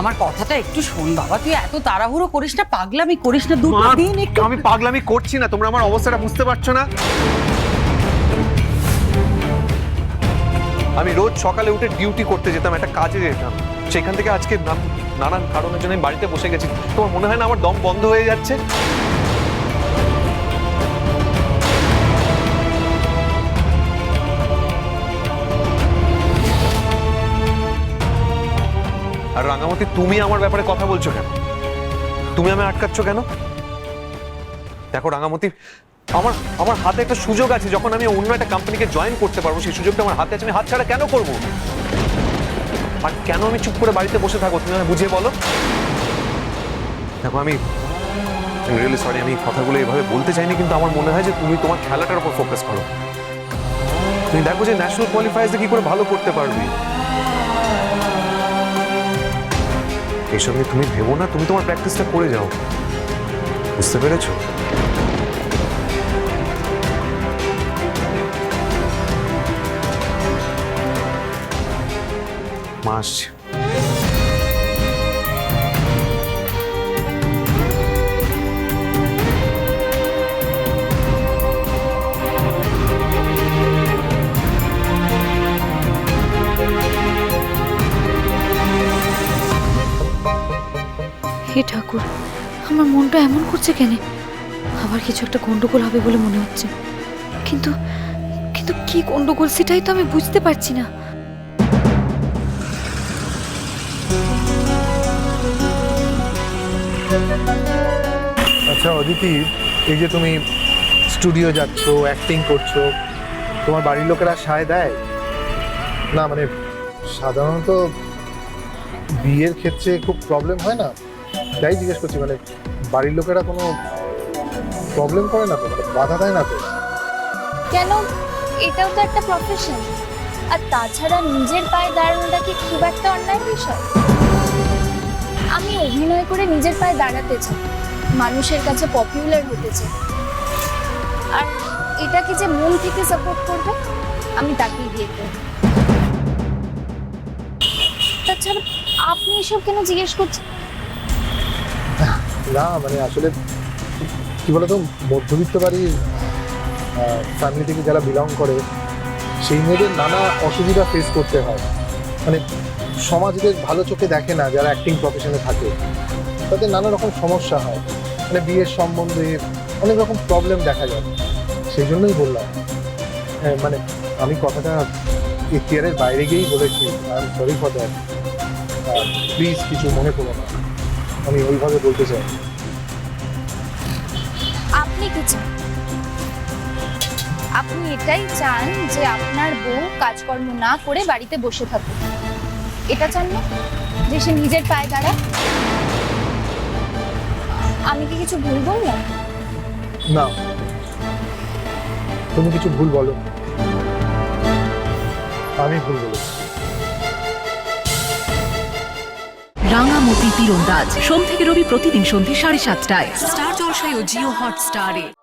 আমার কথাটা একটু শোন বাবা তুই এত তাড়াহুড়ো করিস না পাগলামি করিস না দুটো দিন একটু আমি পাগলামি করছি না তোমরা আমার অবস্থাটা বুঝতে পারছ না। আমি রোজ সকালে উঠে ডিউটি করতে যেতাম একটা কাজে যেতাম। সেখান থেকে আজকে নানান কারণের জন্য আমি বাড়িতে বসে গেছি। তোমার মনে হয় না আমার দম বন্ধ হয়ে যাচ্ছে? আর রাঙামতি তুমি আমার ব্যাপারে কথা বলছো কেন? তুমি আমি আটকাচ্ছ কেন? দেখো রাঙামতি আমার আমার হাতে একটা সুযোগ আছে, যখন আমি অন্য একটা কোম্পানিকে জয়েন করতে পারব, সেই সুযোগটা আমার হাতে আছে, আমি হাত ছাড়া কেন করব? আর কেন আমি চুপ করে বাড়িতে বসে থাকব, তুমি বুঝিয়ে বলো? দেখো, আমি রিয়েলি সরি আমি কথাগুলো এভাবে বলতে চাইনি, কিন্তু আমার মনে হয় যে তুমি তোমার খেলাটার উপর ফোকাস করো। তুমি দেখো যে ন্যাশনাল কোয়ালিফায়ার্সে কি করে ভালো করতে পারবি। এইসব নিয়ে তুমি ভেবো না তুমি তোমার প্র্যাকটিসটা করে যাও। বুঝতে পেরেছ? মা আসছে। হে ঠাকুর, আমার মনটা এমন করছে কেন? আবার কিছু একটা গন্ডগোল হবে বলে মনে হচ্ছে। কিন্তু কিন্তু কি গন্ডগোল সেটাই তো আমি বুঝতে পারছি না। আচ্ছা অদিতি, এই যে তুমি স্টুডিও যাচ্ছ অ্যাক্টিং করছ, তোমার বাড়ির লোকেরা সায় দেয়? না মানে সাধারণত বিয়ের ক্ষেত্রে খুব প্রবলেম হয় না? তাই জিজ্ঞেস করছি মানে বাড়ির লোকেরা কোনো প্রবলেম করে না তো? মানে বাধা দেয় না তো? কেন? এটাও তো একটা প্রফেশন আর তাছাড়া নিজের পায়ে দাঁড়ানোটা কি খুব একটা অন্যায় বিষয়? আমি অভিনয় করে নিজের পায়ে দাঁড়াতে চাই। মানুষের কাছে পপুলার হতে চাই। আর এটাকে যে মন থেকে সাপোর্ট করবে, আমি তাকেই বিয়ে করব। তাছাড়া আপনি এসব কেন জিজ্ঞেস করছেন? না মানে আসলে কি বলতো, মধ্যবিত্ত বাড়ির ফ্যামিলি থেকে যারা বিলং করে, সেই মেয়েদের নানা অসুবিধা ফেস করতে হয়। মানে সমাজদের ভালো চোখে দেখে না, যারা অ্যাক্টিং প্রফেশনে থাকে। তাদের নানা রকম সমস্যা হয়। মানে বিয়ের সম্বন্ধে অনেক রকম প্রবলেম দেখা যায়। সেই জন্যই বললাম। হ্যাঁ মানে আমি কথাটা ইতিহারের বাইরে গিয়েই বলেছি। I am sorry for that please কিছু মনে করো না। আমি ওইভাবে বলতে চাই। আপনি কি চান? আপনি এটাই চান যে আপনার বউ কাজকর্ম না করে বাড়িতে বসে থাকুক। এটা চান না? যে সে নিজের পায়ে দাঁড়ায় আমি কি কিছু ভুল বললাম? না। তুমি কিছু ভুল বলো। আমি ভুল বলেছি। রাঙামতি তীরন্দাজ। সোম থেকে রবি প্রতিদিন সন্ধ্যে সাড়ে সাতটায়। স্টার জলসায় ও জিও হট হটস্টারে।